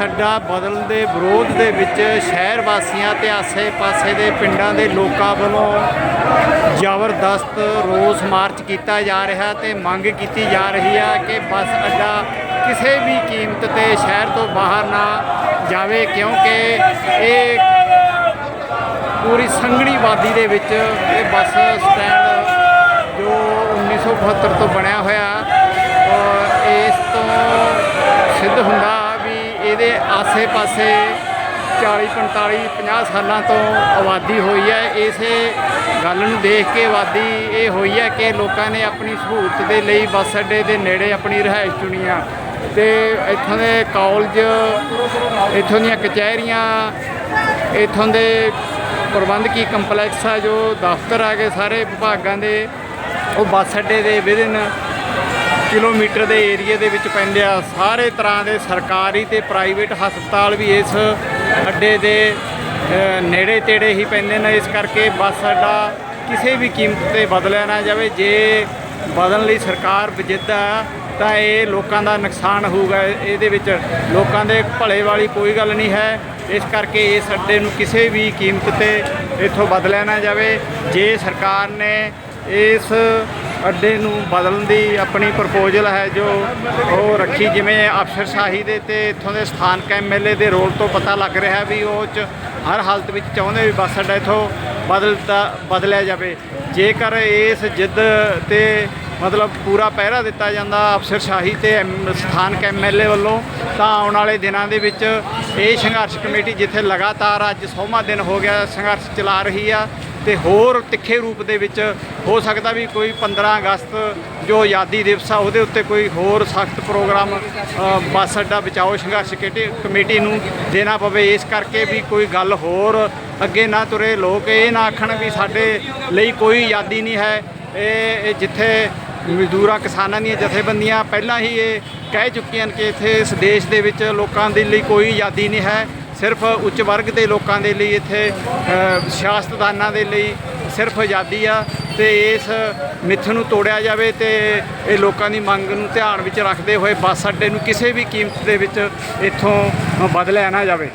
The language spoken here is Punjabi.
ਬੱਸ ਅੱਡਾ ਬਦਲਣ ਦੇ ਵਿਰੋਧ ਦੇ ਵਿੱਚ ਸ਼ਹਿਰ ਵਾਸੀਆਂ ਤੇ ਆਸੇ-ਪਾਸੇ ਦੇ ਪਿੰਡਾਂ ਦੇ ਲੋਕਾਂ ਵੱਲੋਂ ਜ਼ਬਰਦਸਤ ਰੋਸ ਮਾਰਚ ਕੀਤਾ ਜਾ ਰਿਹਾ ਤੇ ਮੰਗ ਕੀਤੀ ਜਾ ਰਹੀ ਹੈ ਕਿ ਬੱਸ ਅੱਡਾ ਕਿਸੇ ਵੀ ਕੀਮਤ ਤੇ ਸ਼ਹਿਰ ਤੋਂ ਬਾਹਰ ਨਾ ਜਾਵੇ, ਕਿਉਂਕਿ ਇਹ ਪੂਰੀ ਸੰਘਣੀ ਵਾਦੀ ਦੇ ਵਿੱਚ ਇਹ ਬੱਸ ਸਟੈਂਡ ਜੋ 1972 ਤੋਂ ਬਣਿਆ ਹੋਇਆ, ਔਰ ਆਸੇ-ਪਾਸੇ 40 45 50 ਸਾਲਾਂ ਤੋਂ ਆਬਾਦੀ ਹੋਈ ਹੈ। ਇਸੇ ਗੱਲ ਨੂੰ ਦੇਖ ਕੇ ਆਬਾਦੀ ਇਹ ਹੋਈ ਹੈ ਕਿ ਲੋਕਾਂ ਨੇ ਆਪਣੀ ਸਹੂਲਤ ਦੇ ਲਈ ਬੱਸ ਅੱਡੇ ਦੇ ਨੇੜੇ ਆਪਣੀ ਰਿਹਾਇਸ਼ ਚੁਣੀਆਂ ਆ ਤੇ ਇੱਥੋਂ ਦੇ ਕਾਲਜ, ਇੱਥੋਂ ਦੀਆਂ ਕਚਹਿਰੀਆਂ, ਇੱਥੋਂ ਦੇ ਪ੍ਰਬੰਧਕੀ ਕੰਪਲੈਕਸ ਆ ਜੋ ਦਫ਼ਤਰ ਆ ਗਏ ਸਾਰੇ ਵਿਭਾਗਾਂ ਦੇ, ਉਹ ਬੱਸ ਅੱਡੇ ਦੇ ਵਿਦਿਨ ਕਿਲੋਮੀਟਰ ਦੇ ਏਰੀਏ ਦੇ ਵਿੱਚ ਪੈਂਦੇ ਆ। ਸਾਰੇ ਤਰ੍ਹਾਂ ਦੇ ਸਰਕਾਰੀ ਤੇ ਪ੍ਰਾਈਵੇਟ ਹਸਪਤਾਲ ਵੀ ਇਸ ਅੱਡੇ ਦੇ ਨੇੜੇ ਤੇੜੇ ਹੀ ਪੈਂਦੇ ਨੇ। ਇਸ ਕਰਕੇ ਬੱਸ ਅੱਡਾ ਕਿਸੇ ਵੀ ਕੀਮਤ ਤੇ ਬਦਲਿਆ ਨਾ ਜਾਵੇ। ਜੇ ਬਦਲਣ ਲਈ ਸਰਕਾਰ ਵਜਿੱਦ ਆ, ਤਾਂ ਇਹ ਲੋਕਾਂ ਦਾ ਨੁਕਸਾਨ ਹੋਊਗਾ। ਇਹਦੇ ਵਿੱਚ ਲੋਕਾਂ ਦੇ ਭਲੇ ਵਾਲੀ ਕੋਈ ਗੱਲ ਨਹੀਂ ਹੈ। ਇਸ ਕਰਕੇ ਇਸ ਅੱਡੇ ਨੂੰ ਕਿਸੇ ਵੀ ਕੀਮਤ ਤੇ ਇੱਥੋਂ ਬਦਲਿਆ ਨਾ ਜਾਵੇ। ਜੇ ਸਰਕਾਰ ਨੇ ਇਸ ਅੱਡੇ ਨੂੰ ਬਦਲਣ ਦੀ ਆਪਣੀ ਪ੍ਰਪੋਜ਼ਲ ਹੈ ਜੋ ਉਹ ਰੱਖੀ ਜਿਵੇਂ ਅਫਸਰਸ਼ਾਹੀ ਦੇ ਤੇ ਇੱਥੋਂ ਦੇ ਸਥਾਨਕ ਐਮਐਲਏ ਦੇ ਰੋਲ ਤੋਂ ਪਤਾ ਲੱਗ ਰਿਹਾ ਵੀ ਉਹ ਚ ਹਰ ਹਾਲਤ ਵਿੱਚ ਚਾਹੁੰਦੇ ਵੀ ਬੱਸ ਅੱਡਾ ਇੱਥੋਂ ਬਦਲਤਾ ਬਦਲਿਆ ਜਾਵੇ। ਜੇਕਰ ਇਸ ਜਿੱਦ ਤੇ ਮਤਲਬ ਪੂਰਾ ਪਹਿਰਾ ਦਿੱਤਾ ਜਾਂਦਾ ਅਫਸਰਸ਼ਾਹੀ ਤੇ ਐਮ- ਸਥਾਨਕ ਐਮਐਲਏ ਵੱਲੋਂ, ਤਾਂ ਆਉਣ ਵਾਲੇ ਦਿਨਾਂ ਦੇ ਵਿੱਚ ਇਹ ਸੰਘਰਸ਼ ਕਮੇਟੀ ਜਿੱਥੇ ਲਗਾਤਾਰ ਅੱਜ 100ਵਾਂ ਦਿਨ ਹੋ ਗਿਆ ਸੰਘਰਸ਼ ਚਲਾ ਰਹੀ ਆ ਤੇ ਹੋਰ ਤਿੱਖੇ ਰੂਪ ਦੇ ਵਿੱਚ ਹੋ ਸਕਦਾ ਵੀ ਕੋਈ 15 ਅਗਸਤ ਜੋ ਆਜ਼ਾਦੀ ਦਿਵਸ ਆ, ਉਹਦੇ ਉੱਤੇ ਕੋਈ ਹੋਰ ਸਖਤ ਪ੍ਰੋਗਰਾਮ ਬੱਸ ਅੱਡਾ ਬਚਾਓ, ਸੰਘਰਸ਼ ਕਮੇਟੀ ਕਮੇਟੀ ਨੂੰ ਦੇਣਾ ਪਵੇ, ਇਸ ਕਰਕੇ ਵੀ ਕੋਈ ਗੱਲ ਹੋਰ ਅੱਗੇ ਨਾ ਤੁਰੇ। ਲੋਕ ਇਹ ਨਾ ਆਖਣ ਵੀ ਸਾਡੇ ਲਈ ਕੋਈ ਆਜ਼ਾਦੀ ਨਹੀਂ ਹੈ। ਇਹ ਜਿੱਥੇ ਮਜ਼ਦੂਰਾਂ, ਕਿਸਾਨਾਂ ਦੀਆਂ ਜਥੇਬੰਦੀਆਂ ਪਹਿਲਾਂ ਹੀ ਇਹ ਕਹਿ ਚੁੱਕੀਆਂ ਨੇ ਕਿ ਇੱਥੇ ਇਸ ਦੇਸ਼ ਦੇ ਵਿੱਚ ਲੋਕਾਂ ਦੇ ਲਈ ਕੋਈ ਆਜ਼ਾਦੀ ਨਹੀਂ ਹੈ। ਸਿਰਫ ਉੱਚ ਵਰਗ ਦੇ ਲੋਕਾਂ ਦੇ ਲਈ ਇੱਥੇ ਸਿਆਸਤਦਾਨਾਂ ਦੇ ਲਈ ਸਿਰਫ ਆਜ਼ਾਦੀ ਆ ਤੇ ਇਸ ਮਿੱਥ ਨੂੰ ਤੋੜਿਆ ਜਾਵੇ ਤੇ ਇਹ ਲੋਕਾਂ ਦੀ ਮੰਗ ਨੂੰ ਧਿਆਨ ਵਿੱਚ ਰੱਖਦੇ ਹੋਏ ਬੱਸ ਅੱਡੇ ਨੂੰ ਕਿਸੇ ਵੀ ਕੀਮਤ ਦੇ ਵਿੱਚ ਇੱਥੋਂ ਬਦਲਿਆ ਨਾ ਜਾਵੇ।